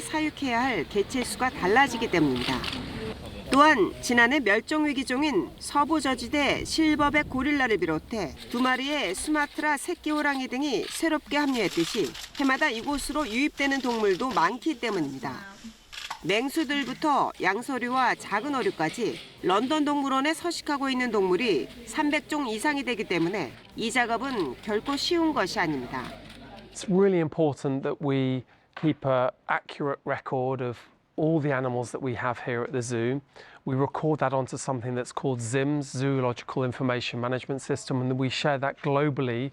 사육해야 할 개체 수가 달라지기 때문입니다. 또한 지난해 멸종 위기종인 서부 저지대 실버백 고릴라를 비롯해 두 마리의 수마트라 새끼 호랑이 등이 새롭게 합류했듯이 해마다 이곳으로 유입되는 동물도 많기 때문입니다. 맹수들부터 양서류와 작은 어류까지 런던 동물원에 서식하고 있는 동물이 300종 이상이 되기 때문에 이 작업은 결코 쉬운 것이 아닙니다. It's really important that we keep a accurate record of all the animals that we have here at the zoo. We record that onto something that's called ZIMS, Zoological Information Management System, and we share that globally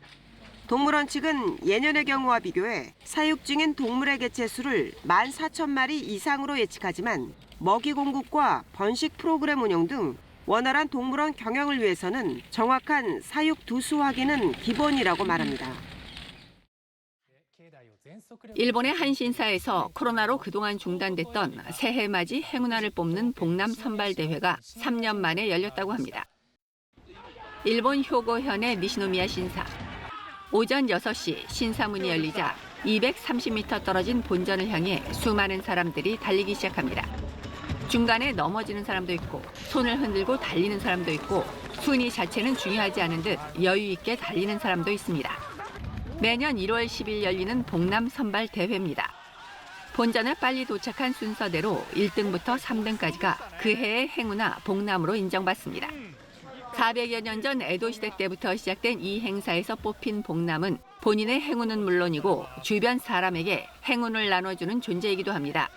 동물원 측은 예년의 경우와 비교해 사육 중인 동물의 개체 수를 14,000마리 이상으로 예측하지만 먹이 공급과 번식 프로그램 운영 등 원활한 동물원 경영을 위해서는 정확한 사육 두수 확인은 기본이라고 말합니다. 일본의 한 신사에서 코로나로 그동안 중단됐던 새해 맞이 행운아를 뽑는 복남 선발 대회가 3년 만에 열렸다고 합니다. 일본 효고현의 니시노미야 신사. 오전 6시 신사문이 열리자 230m 떨어진 본전을 향해 수많은 사람들이 달리기 시작합니다. 중간에 넘어지는 사람도 있고 손을 흔들고 달리는 사람도 있고 순위 자체는 중요하지 않은 듯 여유 있게 달리는 사람도 있습니다. 매년 1월 10일 열리는 복남 선발 대회입니다. 본전을 빨리 도착한 순서대로 1등부터 3등까지가 그 해의 행운아 복남으로 인정받습니다. 400여 년 전 에도 시대 때부터 시작된 이 행사에서 뽑힌 복남은 본인의 행운은 물론이고 주변 사람에게 행운을 나눠주는 존재이기도 합니다.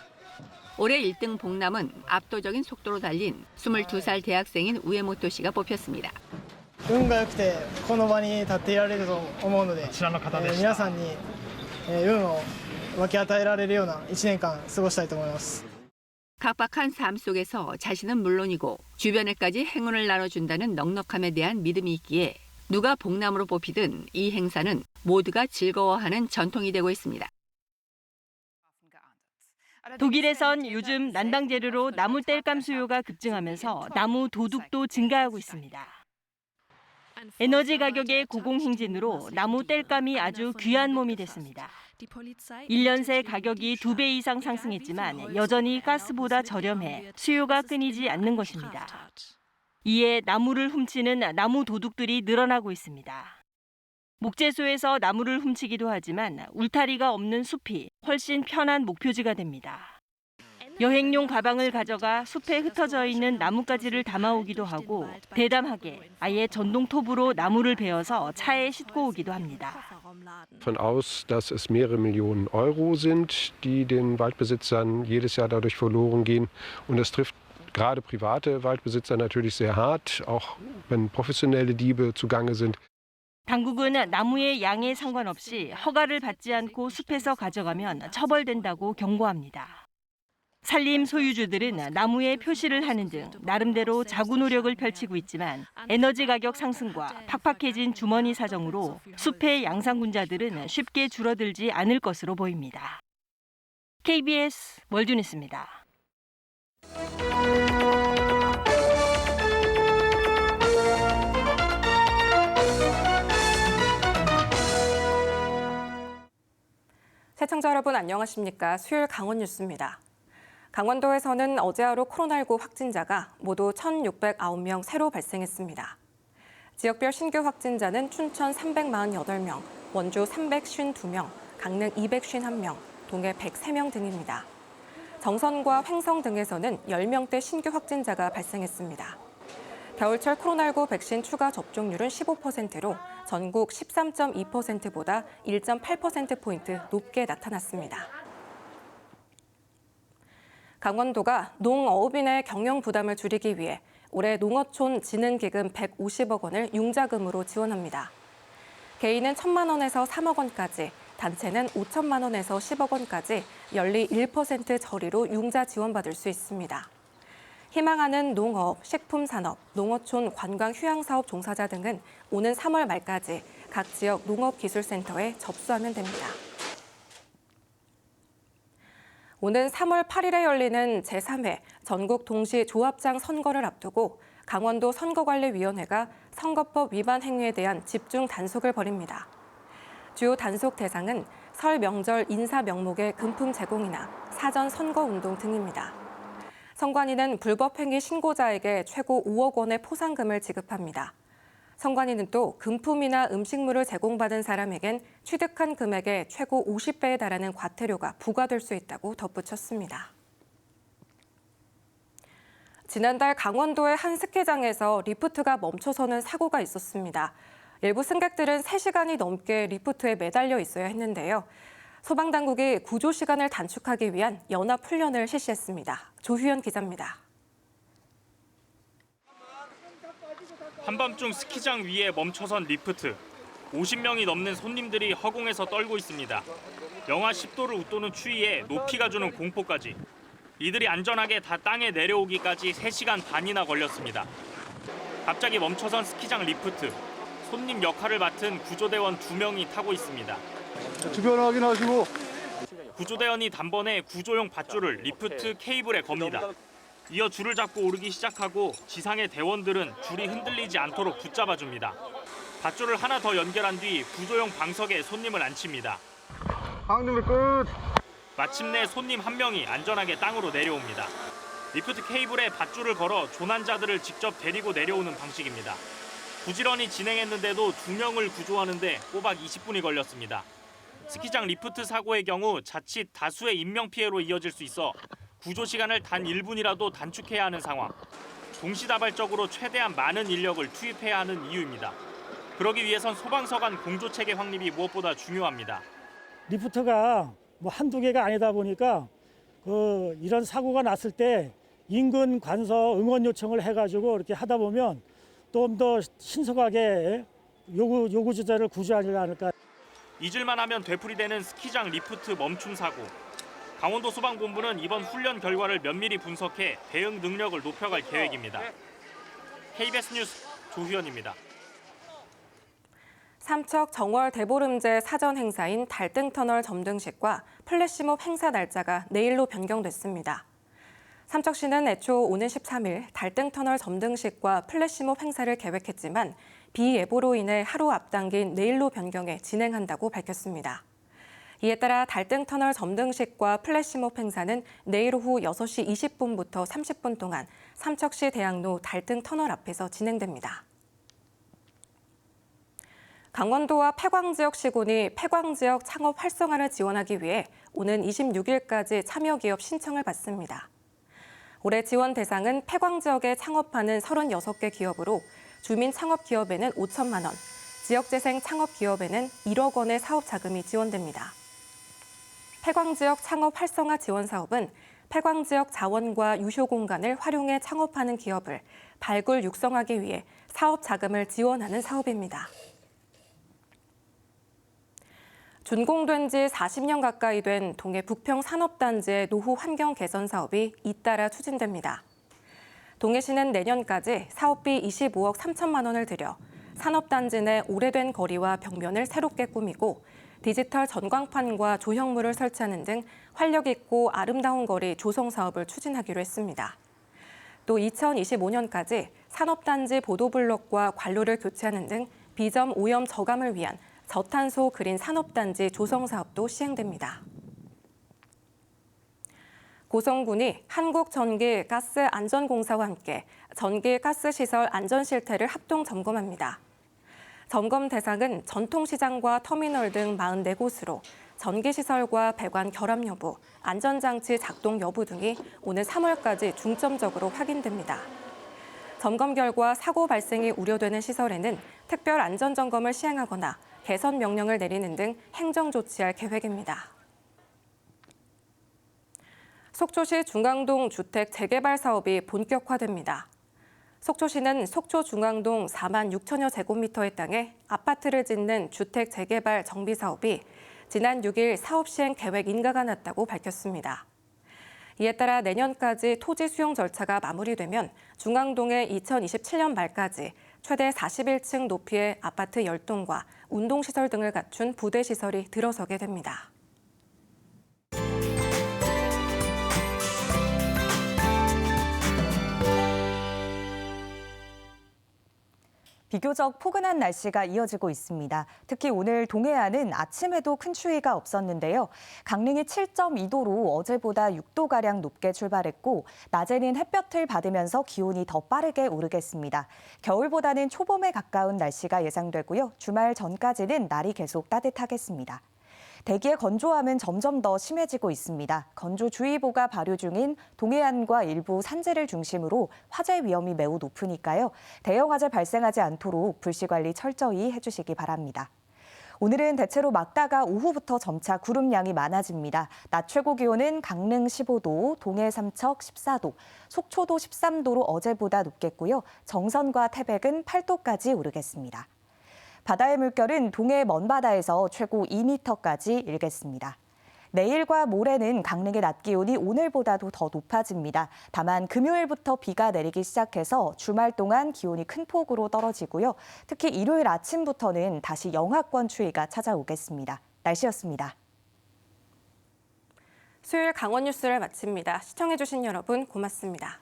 올해 1등 복남은 압도적인 속도로 달린 22살 대학생인 우에모토 씨가 뽑혔습니다. 運が良くてこの場に立っていられると思うのでえー皆さんにえー運を分け与えられるような1年間過ごしたいと思います 각박한 삶 속에서 자신은 물론이고 주변에까지 행운을 나눠준다는 넉넉함에 대한 믿음이 있기에 누가 복남으로 뽑히든 이 행사는 모두가 즐거워하는 전통이 되고 있습니다. 독일에선 요즘 난방 재료로 나무 땔감 수요가 급증하면서 나무 도둑도 증가하고 있습니다. 에너지 가격의 고공행진으로 나무 땔감이 아주 귀한 몸이 됐습니다. 1년 새 가격이 두배 이상 상승했지만 여전히 가스보다 저렴해 수요가 끊이지 않는 것입니다. 이에 나무를 훔치는 나무 도둑들이 늘어나고 있습니다. 목재소에서 나무를 훔치기도 하지만 울타리가 없는 숲이 훨씬 편한 목표지가 됩니다. 여행용 가방을 가져가 숲에 흩어져 있는 나뭇가지를 담아오기도 하고 대담하게 아예 전동톱으로 나무를 베어서 차에 싣고 오기도 합니다. davon aus, dass es mehrere Millionen Euro sind, die den Waldbesitzern jedes Jahr dadurch verloren gehen. Und das trifft gerade private Waldbesitzer natürlich sehr hart, auch wenn professionelle Diebe zugange sind. 당국은 나무의 양에 상관없이 허가를 받지 않고 숲에서 가져가면 처벌된다고 경고합니다. 산림 소유주들은 나무에 표시를 하는 등 나름대로 자구 노력을 펼치고 있지만 에너지 가격 상승과 팍팍해진 주머니 사정으로 숲의 양상군자들은 쉽게 줄어들지 않을 것으로 보입니다. KBS 월드뉴스입니다. 시청자 여러분 안녕하십니까? 수요일 강원 뉴스입니다. 강원도에서는 어제 하루 코로나19 확진자가 모두 1,609명 새로 발생했습니다. 지역별 신규 확진자는 춘천 348명, 원주 352명, 강릉 251명, 동해 103명 등입니다. 정선과 횡성 등에서는 10명대 신규 확진자가 발생했습니다. 겨울철 코로나19 백신 추가 접종률은 15%로 전국 13.2%보다 1.8%포인트 높게 나타났습니다. 강원도가 농어업인의 경영 부담을 줄이기 위해 올해 농어촌 진흥기금 150억 원을 융자금으로 지원합니다. 개인은 1천만 원에서 3억 원까지, 단체는 5천만 원에서 10억 원까지 연리 1% 저리로 융자 지원받을 수 있습니다. 희망하는 농업, 식품산업, 농어촌 관광 휴양사업 종사자 등은 오는 3월 말까지 각 지역 농업기술센터에 접수하면 됩니다. 오는 3월 8일에 열리는 제3회 전국 동시 조합장 선거를 앞두고 강원도 선거관리위원회가 선거법 위반 행위에 대한 집중 단속을 벌입니다. 주요 단속 대상은 설 명절 인사 명목의 금품 제공이나 사전 선거 운동 등입니다. 선관위는 불법 행위 신고자에게 최고 5억 원의 포상금을 지급합니다. 선관위는 또 금품이나 음식물을 제공받은 사람에겐 취득한 금액의 최고 50배에 달하는 과태료가 부과될 수 있다고 덧붙였습니다. 지난달 강원도의 한 스키장에서 리프트가 멈춰서는 사고가 있었습니다. 일부 승객들은 3시간이 넘게 리프트에 매달려 있어야 했는데요. 소방당국이 구조 시간을 단축하기 위한 연합 훈련을 실시했습니다. 조휴연 기자입니다. 한밤중 스키장 위에 멈춰선 리프트. 50명이 넘는 손님들이 허공에서 떨고 있습니다. 영하 10도를 웃도는 추위에 높이가 주는 공포까지. 이들이 안전하게 다 땅에 내려오기까지 3시간 반이나 걸렸습니다. 갑자기 멈춰선 스키장 리프트. 손님 역할을 맡은 구조대원 2명이 타고 있습니다. 주변 확인하시고 구조대원이 단번에 구조용 밧줄을 리프트 케이블에 겁니다. 이어 줄을 잡고 오르기 시작하고 지상의 대원들은 줄이 흔들리지 않도록 붙잡아 줍니다. 밧줄을 하나 더 연결한 뒤 구조용 방석에 손님을 앉힙니다. 항준비 끝 마침내 손님 한 명이 안전하게 땅으로 내려옵니다. 리프트 케이블에 밧줄을 걸어 조난자들을 직접 데리고 내려오는 방식입니다. 부지런히 진행했는데도 두 명을 구조하는데 꼬박 20분이 걸렸습니다. 스키장 리프트 사고의 경우 자칫 다수의 인명 피해로 이어질 수 있어 구조 시간을 단 1분이라도 단축해야 하는 상황. 동시다발적으로 최대한 많은 인력을 투입해야 하는 이유입니다. 그러기 위해선 소방서 간 공조 체계 확립이 무엇보다 중요합니다. 리프트가 뭐 한두 개가 아니다 보니까 그 이런 사고가 났을 때 인근 관서 응원 요청을 해가지고 이렇게 하다 보면 좀 더 신속하게 요구 요구주자를 구조하지 않을까. 잊을만 하면 되풀이되는 스키장 리프트 멈춤 사고. 강원도 소방본부는 이번 훈련 결과를 면밀히 분석해 대응 능력을 높여갈 계획입니다. KBS 뉴스 조희연입니다. 삼척 정월 대보름제 사전 행사인 달등터널 점등식과 플래시몹 행사 날짜가 내일로 변경됐습니다. 삼척시는 애초 오는 13일 달등터널 점등식과 플래시몹 행사를 계획했지만 비예보로 인해 하루 앞당긴 내일로 변경해 진행한다고 밝혔습니다. 이에 따라 달등 터널 점등식과 플래시몹 행사는 내일 오후 6시 20분부터 30분 동안 삼척시 대학로 달등 터널 앞에서 진행됩니다. 강원도와 폐광 지역 시군이 폐광 지역 창업 활성화를 지원하기 위해 오는 26일까지 참여 기업 신청을 받습니다. 올해 지원 대상은 폐광 지역에 창업하는 36개 기업으로 주민 창업 기업에는 5천만 원, 지역 재생 창업 기업에는 1억 원의 사업 자금이 지원됩니다. 폐광 지역 창업 활성화 지원 사업은 폐광 지역 자원과 유효 공간을 활용해 창업하는 기업을 발굴 육성하기 위해 사업 자금을 지원하는 사업입니다. 준공된 지 40년 가까이 된 동해 북평 산업단지의 노후 환경 개선 사업이 잇따라 추진됩니다. 동해시는 내년까지 사업비 25억 3천만 원을 들여 산업단지 내 오래된 거리와 벽면을 새롭게 꾸미고 디지털 전광판과 조형물을 설치하는 등 활력 있고 아름다운 거리 조성 사업을 추진하기로 했습니다. 또 2025년까지 산업단지 보도블록과 관로를 교체하는 등 비점 오염 저감을 위한 저탄소 그린 산업단지 조성 사업도 시행됩니다. 고성군이 한국전기가스안전공사와 함께 전기가스시설 안전실태를 합동 점검합니다. 점검 대상은 전통시장과 터미널 등 44곳으로 전기시설과 배관 결함 여부, 안전장치 작동 여부 등이 오늘 3월까지 중점적으로 확인됩니다. 점검 결과 사고 발생이 우려되는 시설에는 특별 안전점검을 시행하거나 개선 명령을 내리는 등 행정 조치할 계획입니다. 속초시 중앙동 주택 재개발 사업이 본격화됩니다. 속초시는 속초 중앙동 4만 6천여 제곱미터의 땅에 아파트를 짓는 주택 재개발 정비 사업이 지난 6일 사업 시행 계획 인가가 났다고 밝혔습니다. 이에 따라 내년까지 토지 수용 절차가 마무리되면 중앙동에 2027년 말까지 최대 41층 높이의 아파트 10동과 운동시설 등을 갖춘 부대시설이 들어서게 됩니다. 비교적 포근한 날씨가 이어지고 있습니다. 특히 오늘 동해안은 아침에도 큰 추위가 없었는데요. 강릉이 7.2도로 어제보다 6도가량 높게 출발했고 낮에는 햇볕을 받으면서 기온이 더 빠르게 오르겠습니다. 겨울보다는 초봄에 가까운 날씨가 예상되고요. 주말 전까지는 날이 계속 따뜻하겠습니다. 대기의 건조함은 점점 더 심해지고 있습니다. 건조주의보가 발효 중인 동해안과 일부 산지를 중심으로 화재 위험이 매우 높으니까요. 대형 화재 발생하지 않도록 불씨 관리 철저히 해주시기 바랍니다. 오늘은 대체로 막다가 오후부터 점차 구름량이 많아집니다. 낮 최고 기온은 강릉 15도, 동해 삼척 14도, 속초도 13도로 어제보다 높겠고요. 정선과 태백은 8도까지 오르겠습니다. 바다의 물결은 동해 먼바다에서 최고 2m까지 일겠습니다. 내일과 모레는 강릉의 낮 기온이 오늘보다도 더 높아집니다. 다만 금요일부터 비가 내리기 시작해서 주말 동안 기온이 큰 폭으로 떨어지고요. 특히 일요일 아침부터는 다시 영하권 추위가 찾아오겠습니다. 날씨였습니다. 수요일 강원 뉴스를 마칩니다. 시청해주신 여러분 고맙습니다.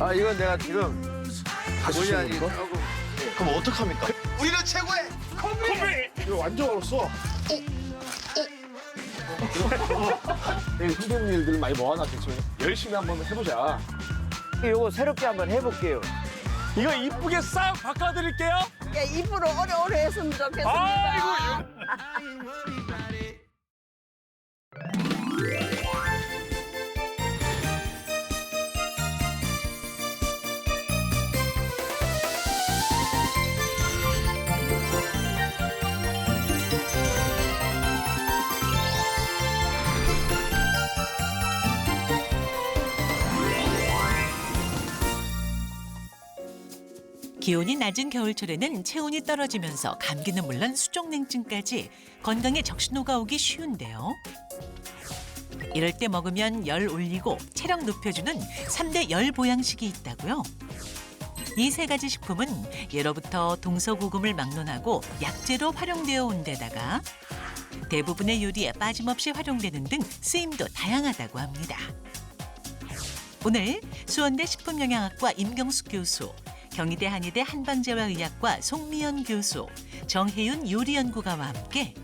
아, 이건 내가 지금 본의 아니게 조금. 그럼 어떡합니까? 우리는 최고의 콤비! 이거 완전 어렸어. 힘든 일들 많이 모아놨겠죠. 열심히 한번 해보자. 이거 새롭게 한번 해볼게요. 이거 이쁘게 싹 바꿔드릴게요. 예, 입으로 오래오래 했으면 좋겠습니다. 아이고, 기온이 낮은 겨울철에는 체온이 떨어지면서 감기는 물론 수족냉증까지 건강에 적신호가 오기 쉬운데요. 이럴 때 먹으면 열 올리고 체력 높여주는 삼 대 열 보양식이 있다고요. 이 세 가지 식품은 예로부터 동서고금을 막론하고 약재로 활용되어 온 데다가 대부분의 요리에 빠짐없이 활용되는 등 쓰임도 다양하다고 합니다. 오늘 수원대 식품영양학과 임경숙 교수, 경희대 한의대 한방재활의학과 송미연 교수, 정혜윤 요리연구가와 함께